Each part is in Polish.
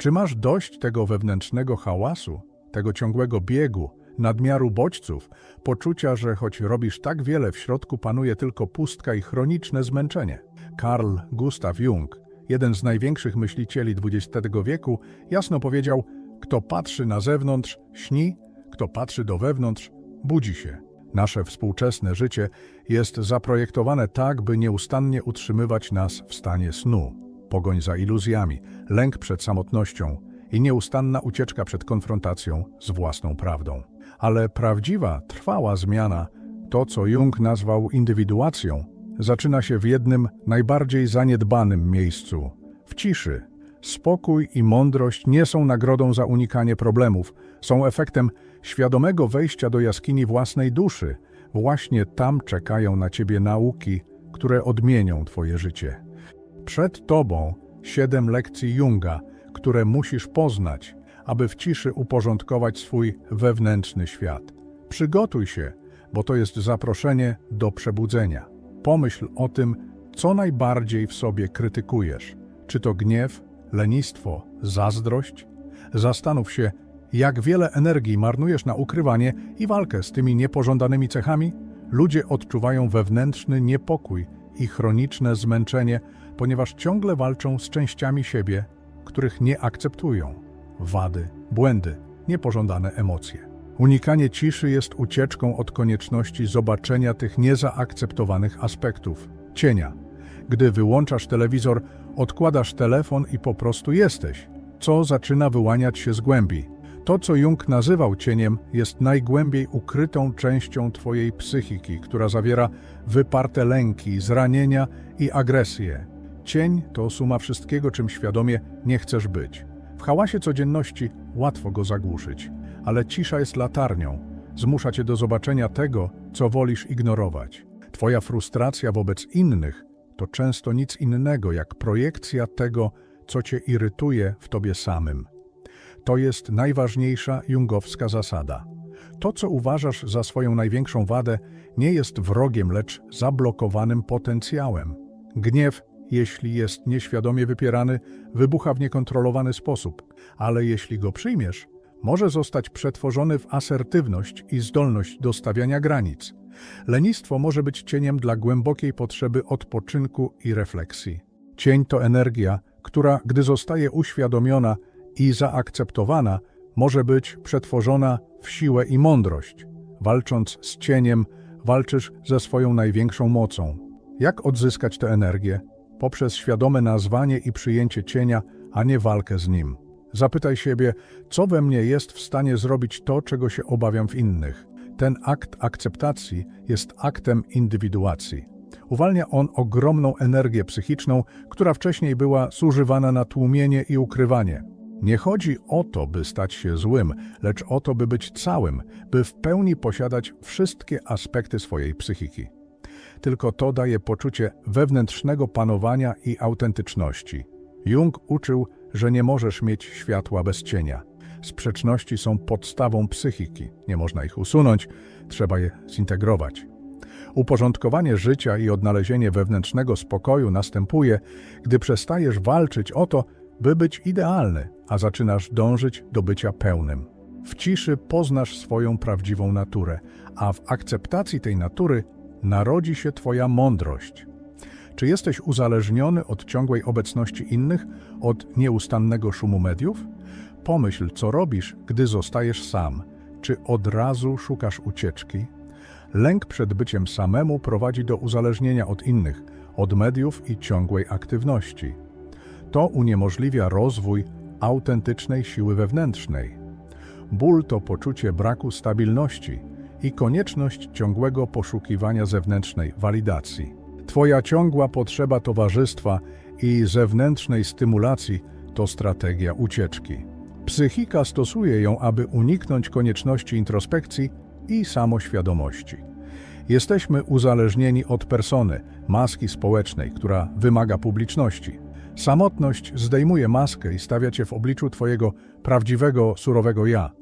Czy masz dość tego wewnętrznego hałasu, tego ciągłego biegu, nadmiaru bodźców, poczucia, że choć robisz tak wiele, w środku panuje tylko pustka i chroniczne zmęczenie? Carl Gustav Jung, jeden z największych myślicieli XX wieku, jasno powiedział: Kto patrzy na zewnątrz, śni, kto patrzy do wewnątrz, budzi się. Nasze współczesne życie jest zaprojektowane tak, by nieustannie utrzymywać nas w stanie snu. Pogoń za iluzjami, lęk przed samotnością i nieustanna ucieczka przed konfrontacją z własną prawdą. Ale prawdziwa, trwała zmiana, to co Jung nazwał indywiduacją, zaczyna się w jednym najbardziej zaniedbanym miejscu w ciszy. Spokój i mądrość nie są nagrodą za unikanie problemów, są efektem świadomego wejścia do jaskini własnej duszy. Właśnie tam czekają na ciebie nauki, które odmienią twoje życie. Przed tobą siedem lekcji Junga, które musisz poznać, aby w ciszy uporządkować swój wewnętrzny świat. Przygotuj się, bo to jest zaproszenie do przebudzenia. Pomyśl o tym, co najbardziej w sobie krytykujesz. Czy to gniew, lenistwo, zazdrość? Zastanów się, jak wiele energii marnujesz na ukrywanie i walkę z tymi niepożądanymi cechami? Ludzie odczuwają wewnętrzny niepokój i chroniczne zmęczenie, ponieważ ciągle walczą z częściami siebie, których nie akceptują. Wady, błędy, niepożądane emocje. Unikanie ciszy jest ucieczką od konieczności zobaczenia tych niezaakceptowanych aspektów. Cienia. Gdy wyłączasz telewizor, odkładasz telefon i po prostu jesteś, co zaczyna wyłaniać się z głębi. To, co Jung nazywał cieniem, jest najgłębiej ukrytą częścią Twojej psychiki, która zawiera wyparte lęki, zranienia i agresję. Cień to suma wszystkiego, czym świadomie nie chcesz być. W hałasie codzienności łatwo go zagłuszyć, ale cisza jest latarnią. Zmusza cię do zobaczenia tego, co wolisz ignorować. Twoja frustracja wobec innych to często nic innego jak projekcja tego, co cię irytuje w tobie samym. To jest najważniejsza jungowska zasada. To, co uważasz za swoją największą wadę, nie jest wrogiem, lecz zablokowanym potencjałem. Gniew, jeśli jest nieświadomie wypierany, wybucha w niekontrolowany sposób, ale jeśli go przyjmiesz, może zostać przetworzony w asertywność i zdolność do stawiania granic. Lenistwo może być cieniem dla głębokiej potrzeby odpoczynku i refleksji. Cień to energia, która, gdy zostaje uświadomiona i zaakceptowana, może być przetworzona w siłę i mądrość. Walcząc z cieniem, walczysz ze swoją największą mocą. Jak odzyskać tę energię? Poprzez świadome nazwanie i przyjęcie cienia, a nie walkę z nim. Zapytaj siebie, co we mnie jest w stanie zrobić to, czego się obawiam w innych. Ten akt akceptacji jest aktem indywiduacji. Uwalnia on ogromną energię psychiczną, która wcześniej była zużywana na tłumienie i ukrywanie. Nie chodzi o to, by stać się złym, lecz o to, by być całym, by w pełni posiadać wszystkie aspekty swojej psychiki. Tylko to daje poczucie wewnętrznego panowania i autentyczności. Jung uczył, że nie możesz mieć światła bez cienia. Sprzeczności są podstawą psychiki. Nie można ich usunąć, trzeba je zintegrować. Uporządkowanie życia i odnalezienie wewnętrznego spokoju następuje, gdy przestajesz walczyć o to, by być idealny, a zaczynasz dążyć do bycia pełnym. W ciszy poznasz swoją prawdziwą naturę, a w akceptacji tej natury narodzi się Twoja mądrość. Czy jesteś uzależniony od ciągłej obecności innych, od nieustannego szumu mediów? Pomyśl, co robisz, gdy zostajesz sam. Czy od razu szukasz ucieczki? Lęk przed byciem samemu prowadzi do uzależnienia od innych, od mediów i ciągłej aktywności. To uniemożliwia rozwój autentycznej siły wewnętrznej. Ból to poczucie braku stabilności i konieczność ciągłego poszukiwania zewnętrznej walidacji. Twoja ciągła potrzeba towarzystwa i zewnętrznej stymulacji to strategia ucieczki. Psychika stosuje ją, aby uniknąć konieczności introspekcji i samoświadomości. Jesteśmy uzależnieni od persony, maski społecznej, która wymaga publiczności. Samotność zdejmuje maskę i stawia cię w obliczu twojego prawdziwego, surowego ja.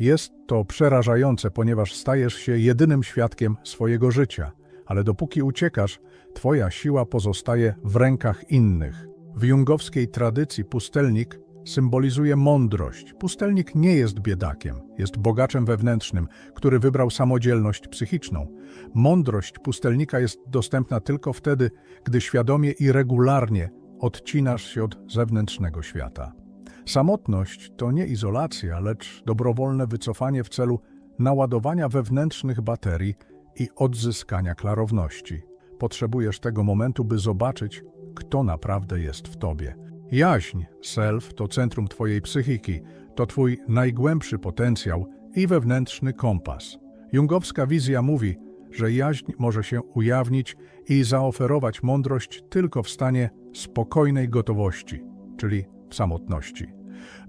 Jest to przerażające, ponieważ stajesz się jedynym świadkiem swojego życia, ale dopóki uciekasz, twoja siła pozostaje w rękach innych. W jungowskiej tradycji pustelnik symbolizuje mądrość. Pustelnik nie jest biedakiem, jest bogaczem wewnętrznym, który wybrał samodzielność psychiczną. Mądrość pustelnika jest dostępna tylko wtedy, gdy świadomie i regularnie odcinasz się od zewnętrznego świata. Samotność to nie izolacja, lecz dobrowolne wycofanie w celu naładowania wewnętrznych baterii i odzyskania klarowności. Potrzebujesz tego momentu, by zobaczyć, kto naprawdę jest w tobie. Jaźń, self, to centrum twojej psychiki, to twój najgłębszy potencjał i wewnętrzny kompas. Jungowska wizja mówi, że jaźń może się ujawnić i zaoferować mądrość tylko w stanie spokojnej gotowości, czyli samotności.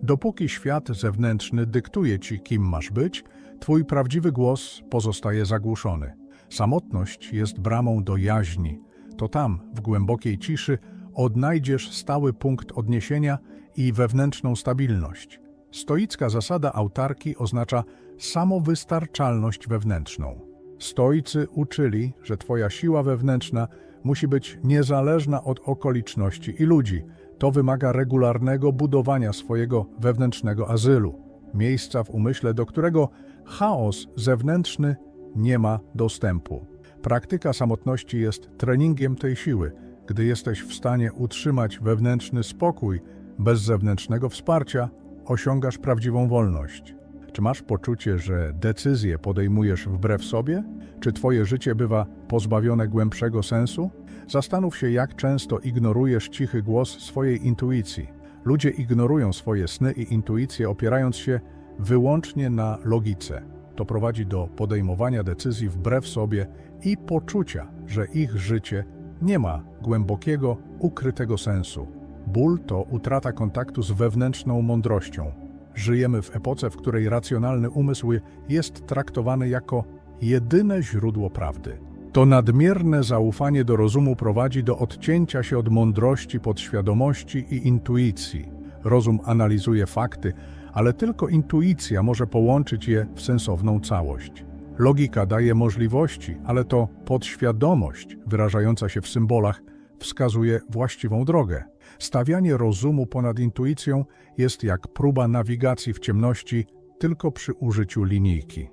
Dopóki świat zewnętrzny dyktuje ci, kim masz być, twój prawdziwy głos pozostaje zagłuszony. Samotność jest bramą do jaźni. To tam, w głębokiej ciszy, odnajdziesz stały punkt odniesienia i wewnętrzną stabilność. Stoicka zasada autarki oznacza samowystarczalność wewnętrzną. Stoicy uczyli, że twoja siła wewnętrzna musi być niezależna od okoliczności i ludzi. To wymaga regularnego budowania swojego wewnętrznego azylu, miejsca w umyśle, do którego chaos zewnętrzny nie ma dostępu. Praktyka samotności jest treningiem tej siły, gdy jesteś w stanie utrzymać wewnętrzny spokój bez zewnętrznego wsparcia, osiągasz prawdziwą wolność. Czy masz poczucie, że decyzje podejmujesz wbrew sobie? Czy twoje życie bywa pozbawione głębszego sensu? Zastanów się, jak często ignorujesz cichy głos swojej intuicji. Ludzie ignorują swoje sny i intuicje, opierając się wyłącznie na logice. To prowadzi do podejmowania decyzji wbrew sobie i poczucia, że ich życie nie ma głębokiego, ukrytego sensu. Ból to utrata kontaktu z wewnętrzną mądrością. Żyjemy w epoce, w której racjonalny umysł jest traktowany jako jedyne źródło prawdy. To nadmierne zaufanie do rozumu prowadzi do odcięcia się od mądrości, podświadomości i intuicji. Rozum analizuje fakty, ale tylko intuicja może połączyć je w sensowną całość. Logika daje możliwości, ale to podświadomość, wyrażająca się w symbolach, wskazuje właściwą drogę. Stawianie rozumu ponad intuicją jest jak próba nawigacji w ciemności tylko przy użyciu linijki.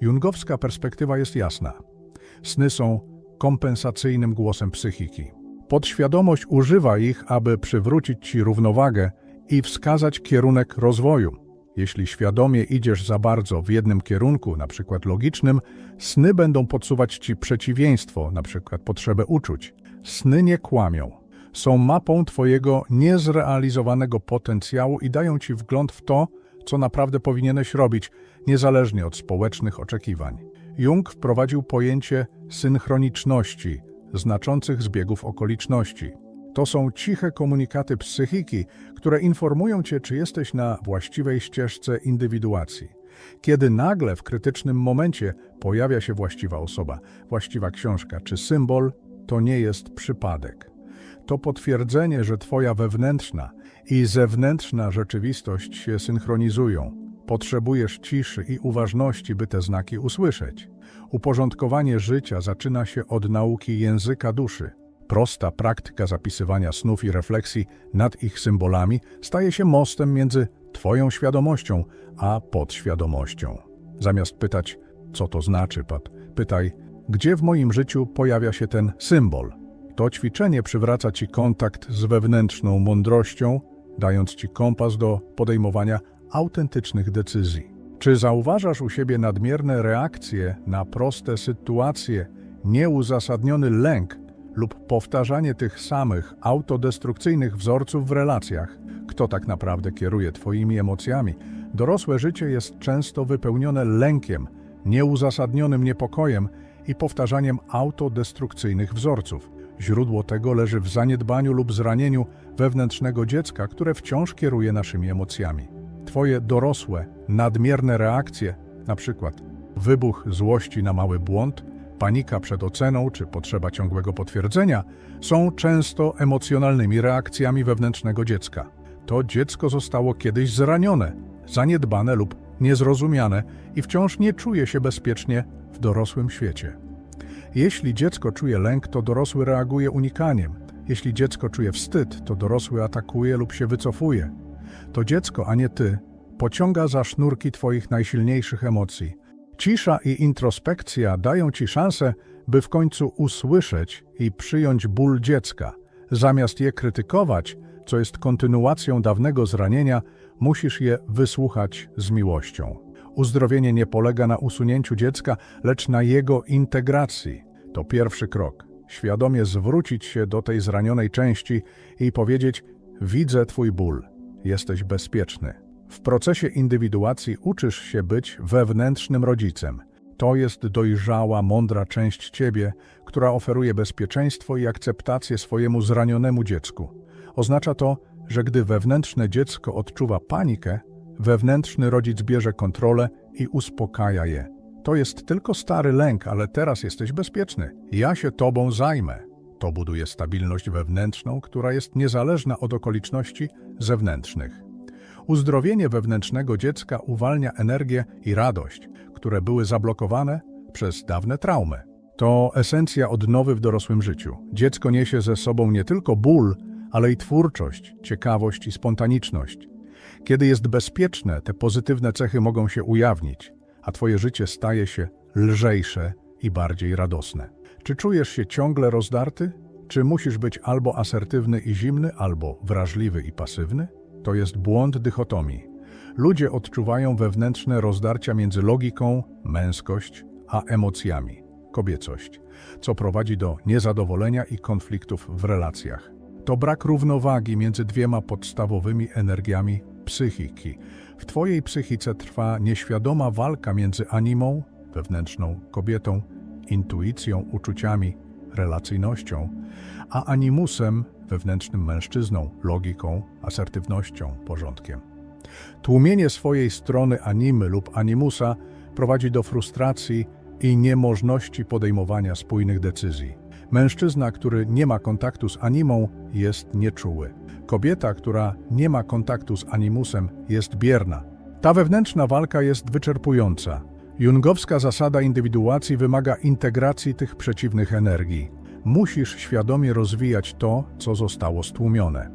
Jungowska perspektywa jest jasna. Sny są kompensacyjnym głosem psychiki. Podświadomość używa ich, aby przywrócić ci równowagę i wskazać kierunek rozwoju. Jeśli świadomie idziesz za bardzo w jednym kierunku, przykład logicznym, sny będą podsuwać ci przeciwieństwo, przykład potrzebę uczuć. Sny nie kłamią. Są mapą twojego niezrealizowanego potencjału i dają ci wgląd w to, co naprawdę powinieneś robić, niezależnie od społecznych oczekiwań. Jung wprowadził pojęcie synchroniczności, znaczących zbiegów okoliczności. To są ciche komunikaty psychiki, które informują cię, czy jesteś na właściwej ścieżce indywiduacji. Kiedy nagle w krytycznym momencie pojawia się właściwa osoba, właściwa książka czy symbol, to nie jest przypadek. To potwierdzenie, że Twoja wewnętrzna i zewnętrzna rzeczywistość się synchronizują. Potrzebujesz ciszy i uważności, by te znaki usłyszeć. Uporządkowanie życia zaczyna się od nauki języka duszy. Prosta praktyka zapisywania snów i refleksji nad ich symbolami staje się mostem między Twoją świadomością a podświadomością. Zamiast pytać, co to znaczy, Pat, pytaj, gdzie w moim życiu pojawia się ten symbol. To ćwiczenie przywraca Ci kontakt z wewnętrzną mądrością, dając Ci kompas do podejmowania autentycznych decyzji. Czy zauważasz u siebie nadmierne reakcje na proste sytuacje, nieuzasadniony lęk lub powtarzanie tych samych autodestrukcyjnych wzorców w relacjach? Kto tak naprawdę kieruje Twoimi emocjami? Dorosłe życie jest często wypełnione lękiem, nieuzasadnionym niepokojem i powtarzaniem autodestrukcyjnych wzorców. Źródło tego leży w zaniedbaniu lub zranieniu wewnętrznego dziecka, które wciąż kieruje naszymi emocjami. Twoje dorosłe, nadmierne reakcje, na przykład wybuch złości na mały błąd, panika przed oceną czy potrzeba ciągłego potwierdzenia, są często emocjonalnymi reakcjami wewnętrznego dziecka. To dziecko zostało kiedyś zranione, zaniedbane lub niezrozumiane i wciąż nie czuje się bezpiecznie w dorosłym świecie. Jeśli dziecko czuje lęk, to dorosły reaguje unikaniem. Jeśli dziecko czuje wstyd, to dorosły atakuje lub się wycofuje. To dziecko, a nie ty, pociąga za sznurki twoich najsilniejszych emocji. Cisza i introspekcja dają ci szansę, by w końcu usłyszeć i przyjąć ból dziecka. Zamiast je krytykować, co jest kontynuacją dawnego zranienia, musisz je wysłuchać z miłością. Uzdrowienie nie polega na usunięciu dziecka, lecz na jego integracji. To pierwszy krok. Świadomie zwrócić się do tej zranionej części i powiedzieć: Widzę Twój ból, jesteś bezpieczny. W procesie indywiduacji uczysz się być wewnętrznym rodzicem. To jest dojrzała, mądra część Ciebie, która oferuje bezpieczeństwo i akceptację swojemu zranionemu dziecku. Oznacza to, że gdy wewnętrzne dziecko odczuwa panikę, wewnętrzny rodzic bierze kontrolę i uspokaja je. To jest tylko stary lęk, ale teraz jesteś bezpieczny. Ja się tobą zajmę. To buduje stabilność wewnętrzną, która jest niezależna od okoliczności zewnętrznych. Uzdrowienie wewnętrznego dziecka uwalnia energię i radość, które były zablokowane przez dawne traumy. To esencja odnowy w dorosłym życiu. Dziecko niesie ze sobą nie tylko ból, ale i twórczość, ciekawość i spontaniczność. Kiedy jest bezpieczne, te pozytywne cechy mogą się ujawnić, a twoje życie staje się lżejsze i bardziej radosne. Czy czujesz się ciągle rozdarty? Czy musisz być albo asertywny i zimny, albo wrażliwy i pasywny? To jest błąd dychotomii. Ludzie odczuwają wewnętrzne rozdarcia między logiką, męskość, a emocjami, kobiecość, co prowadzi do niezadowolenia i konfliktów w relacjach. To brak równowagi między dwiema podstawowymi energiami psychiki. W Twojej psychice trwa nieświadoma walka między animą, wewnętrzną kobietą, intuicją, uczuciami, relacyjnością, a animusem, wewnętrznym mężczyzną, logiką, asertywnością, porządkiem. Tłumienie swojej strony animy lub animusa prowadzi do frustracji i niemożności podejmowania spójnych decyzji. Mężczyzna, który nie ma kontaktu z animą, jest nieczuły. Kobieta, która nie ma kontaktu z animusem, jest bierna. Ta wewnętrzna walka jest wyczerpująca. Jungowska zasada indywiduacji wymaga integracji tych przeciwnych energii. Musisz świadomie rozwijać to, co zostało stłumione.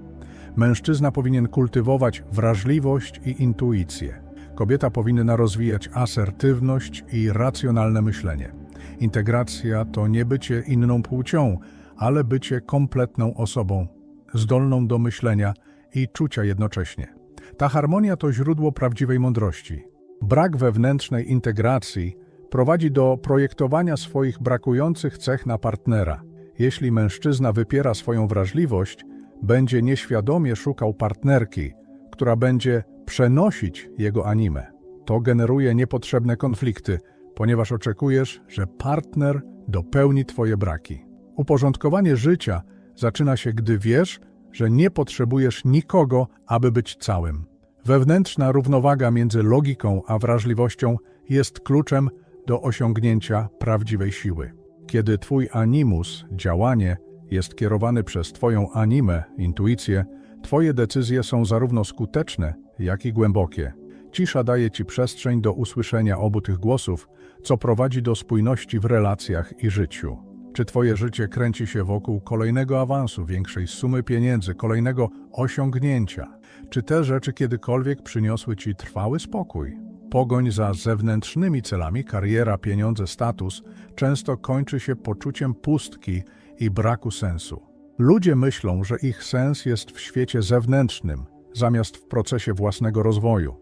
Mężczyzna powinien kultywować wrażliwość i intuicję. Kobieta powinna rozwijać asertywność i racjonalne myślenie. Integracja to nie bycie inną płcią, ale bycie kompletną osobą, zdolną do myślenia i czucia jednocześnie. Ta harmonia to źródło prawdziwej mądrości. Brak wewnętrznej integracji prowadzi do projektowania swoich brakujących cech na partnera. Jeśli mężczyzna wypiera swoją wrażliwość, będzie nieświadomie szukał partnerki, która będzie przenosić jego animę. To generuje niepotrzebne konflikty, ponieważ oczekujesz, że partner dopełni Twoje braki. Uporządkowanie życia zaczyna się, gdy wiesz, że nie potrzebujesz nikogo, aby być całym. Wewnętrzna równowaga między logiką a wrażliwością jest kluczem do osiągnięcia prawdziwej siły. Kiedy Twój animus, działanie, jest kierowany przez Twoją animę, intuicję, Twoje decyzje są zarówno skuteczne, jak i głębokie. Cisza daje Ci przestrzeń do usłyszenia obu tych głosów, co prowadzi do spójności w relacjach i życiu. Czy Twoje życie kręci się wokół kolejnego awansu, większej sumy pieniędzy, kolejnego osiągnięcia? Czy te rzeczy kiedykolwiek przyniosły Ci trwały spokój? Pogoń za zewnętrznymi celami, kariera, pieniądze, status, często kończy się poczuciem pustki i braku sensu. Ludzie myślą, że ich sens jest w świecie zewnętrznym, zamiast w procesie własnego rozwoju.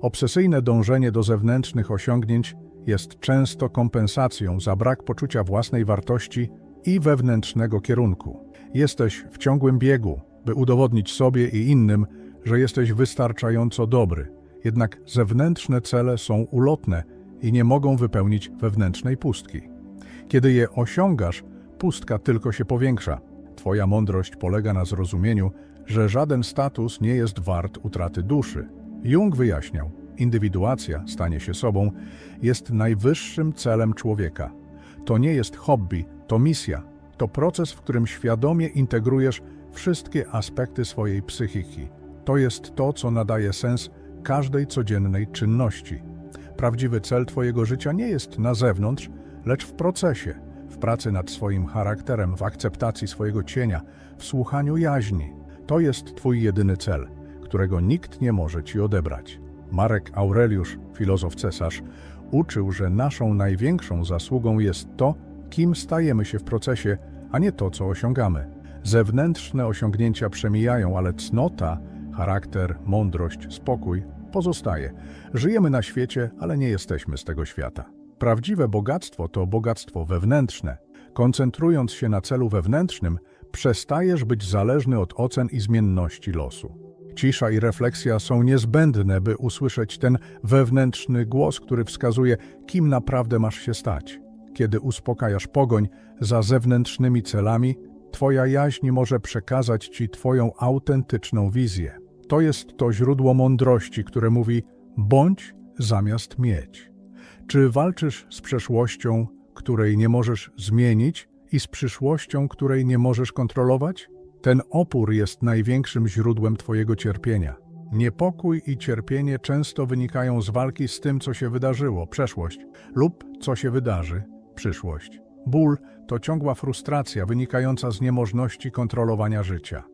Obsesyjne dążenie do zewnętrznych osiągnięć jest często kompensacją za brak poczucia własnej wartości i wewnętrznego kierunku. Jesteś w ciągłym biegu, by udowodnić sobie i innym, że jesteś wystarczająco dobry. Jednak zewnętrzne cele są ulotne i nie mogą wypełnić wewnętrznej pustki. Kiedy je osiągasz, pustka tylko się powiększa. Twoja mądrość polega na zrozumieniu, że żaden status nie jest wart utraty duszy. Jung wyjaśniał, indywiduacja, stanie się sobą, jest najwyższym celem człowieka. To nie jest hobby, to misja. To proces, w którym świadomie integrujesz wszystkie aspekty swojej psychiki. To jest to, co nadaje sens każdej codziennej czynności. Prawdziwy cel Twojego życia nie jest na zewnątrz, lecz w procesie, w pracy nad swoim charakterem, w akceptacji swojego cienia, w słuchaniu jaźni. To jest Twój jedyny cel, którego nikt nie może ci odebrać. Marek Aureliusz, filozof cesarz, uczył, że naszą największą zasługą jest to, kim stajemy się w procesie, a nie to, co osiągamy. Zewnętrzne osiągnięcia przemijają, ale cnota, charakter, mądrość, spokój pozostaje. Żyjemy na świecie, ale nie jesteśmy z tego świata. Prawdziwe bogactwo to bogactwo wewnętrzne. Koncentrując się na celu wewnętrznym, przestajesz być zależny od ocen i zmienności losu. Cisza i refleksja są niezbędne, by usłyszeć ten wewnętrzny głos, który wskazuje, kim naprawdę masz się stać. Kiedy uspokajasz pogoń za zewnętrznymi celami, Twoja jaźń może przekazać Ci Twoją autentyczną wizję. To jest to źródło mądrości, które mówi bądź zamiast mieć. Czy walczysz z przeszłością, której nie możesz zmienić i z przyszłością, której nie możesz kontrolować? Ten opór jest największym źródłem Twojego cierpienia. Niepokój i cierpienie często wynikają z walki z tym, co się wydarzyło, przeszłość, lub co się wydarzy, przyszłość. Ból to ciągła frustracja wynikająca z niemożności kontrolowania życia.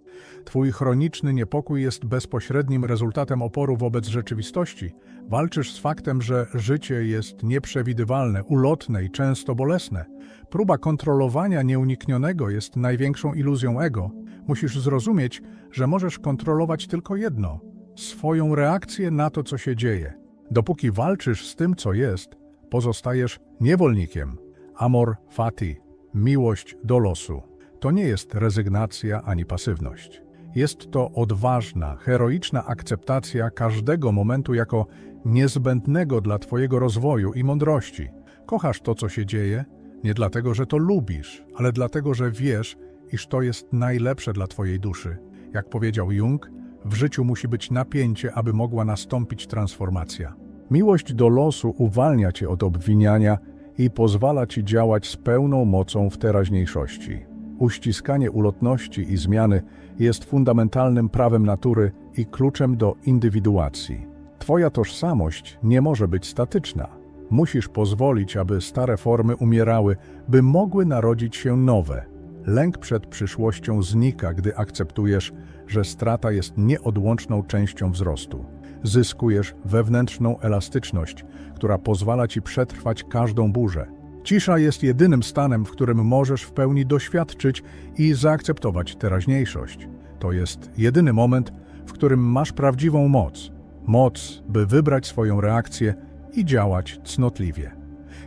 Twój chroniczny niepokój jest bezpośrednim rezultatem oporu wobec rzeczywistości. Walczysz z faktem, że życie jest nieprzewidywalne, ulotne i często bolesne. Próba kontrolowania nieuniknionego jest największą iluzją ego. Musisz zrozumieć, że możesz kontrolować tylko jedno swoją reakcję na to, co się dzieje. Dopóki walczysz z tym, co jest, pozostajesz niewolnikiem. Amor fati, miłość do losu. To nie jest rezygnacja ani pasywność. Jest to odważna, heroiczna akceptacja każdego momentu jako niezbędnego dla Twojego rozwoju i mądrości. Kochasz to, co się dzieje, nie dlatego, że to lubisz, ale dlatego, że wiesz, iż to jest najlepsze dla Twojej duszy. Jak powiedział Jung, w życiu musi być napięcie, aby mogła nastąpić transformacja. Miłość do losu uwalnia Cię od obwiniania i pozwala Ci działać z pełną mocą w teraźniejszości. Uściskanie ulotności i zmiany jest fundamentalnym prawem natury i kluczem do indywiduacji. Twoja tożsamość nie może być statyczna. Musisz pozwolić, aby stare formy umierały, by mogły narodzić się nowe. Lęk przed przyszłością znika, gdy akceptujesz, że strata jest nieodłączną częścią wzrostu. Zyskujesz wewnętrzną elastyczność, która pozwala ci przetrwać każdą burzę. Cisza jest jedynym stanem, w którym możesz w pełni doświadczyć i zaakceptować teraźniejszość. To jest jedyny moment, w którym masz prawdziwą moc. Moc, by wybrać swoją reakcję i działać cnotliwie.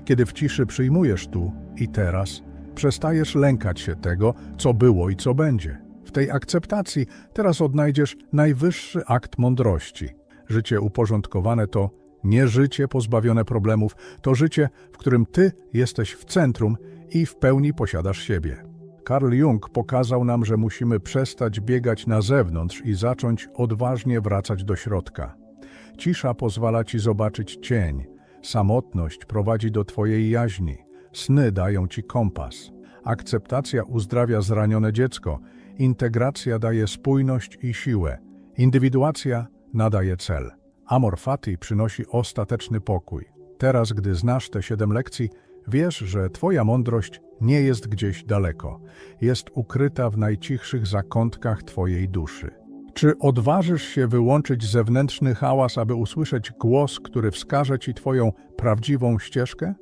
Kiedy w ciszy przyjmujesz tu i teraz, przestajesz lękać się tego, co było i co będzie. W tej akceptacji teraz odnajdziesz najwyższy akt mądrości. Życie uporządkowane to nie życie pozbawione problemów, to życie, w którym ty jesteś w centrum i w pełni posiadasz siebie. Carl Jung pokazał nam, że musimy przestać biegać na zewnątrz i zacząć odważnie wracać do środka. Cisza pozwala ci zobaczyć cień, samotność prowadzi do twojej jaźni, sny dają ci kompas. Akceptacja uzdrawia zranione dziecko, integracja daje spójność i siłę, indywiduacja nadaje cel. Amor fati przynosi ostateczny pokój. Teraz, gdy znasz te siedem lekcji, wiesz, że Twoja mądrość nie jest gdzieś daleko. Jest ukryta w najcichszych zakątkach Twojej duszy. Czy odważysz się wyłączyć zewnętrzny hałas, aby usłyszeć głos, który wskaże Ci Twoją prawdziwą ścieżkę?